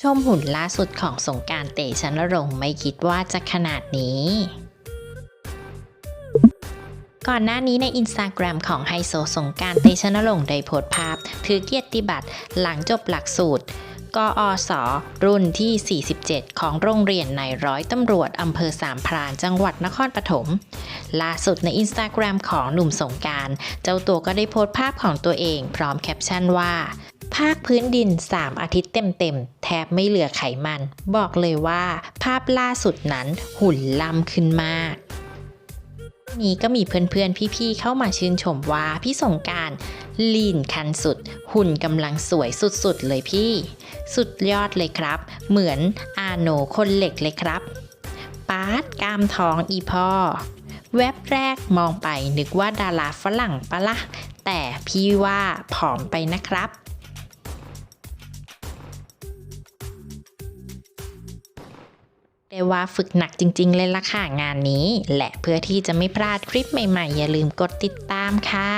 ชมหุ่นล่าสุดของสงการเตชันรงค์ไม่คิดว่าจะขนาดนี้ ก่อนหน้านี้ในอินสตาแกรมของไฮโซสงการเตชะนรงค์ได้โพสต์ภาพ ถือเกียรติบัตรหลังจบหลักสูตรกอสรุ่นที่ 47 ของโรงเรียนในร้อยตำรวจอำเภอสามพรานจังหวัดนครปฐมล่าสุดในอินสตาแกรมของหนุ่มสงการ เจ้าตัวก็ได้โพสต์ภาพของตัวเอง พร้อมแคปชั่นว่า ภาคพื้นดิน 3 อาทิตย์เต็มๆ แทบไม่เหลือไขมัน บอกเลยว่า ภาพล่าสุดนั้นหุ่นล้ำขึ้นมากนี้ก็มีเพื่อนๆ พี่ๆ เข้ามาชื่นชมว่าพี่สงการลีนคันสุด หุ่นกำลังสวยสุดๆ เลยพี่ สุดยอดเลยครับ เหมือนอาโนคนเหล็กเลยครับปาดกามท้องอีพ่อ แวบแรกมองไปนึกว่าดาราฝรั่งปะละแต่พี่ว่าผอมไปนะครับ ได้ว่าฝึกหนักจริง ๆ เลยล่ะค่ะงานนี้ และเพื่อที่จะไม่พลาดคลิปใหม่ ๆ อย่าลืมกดติดตามค่ะ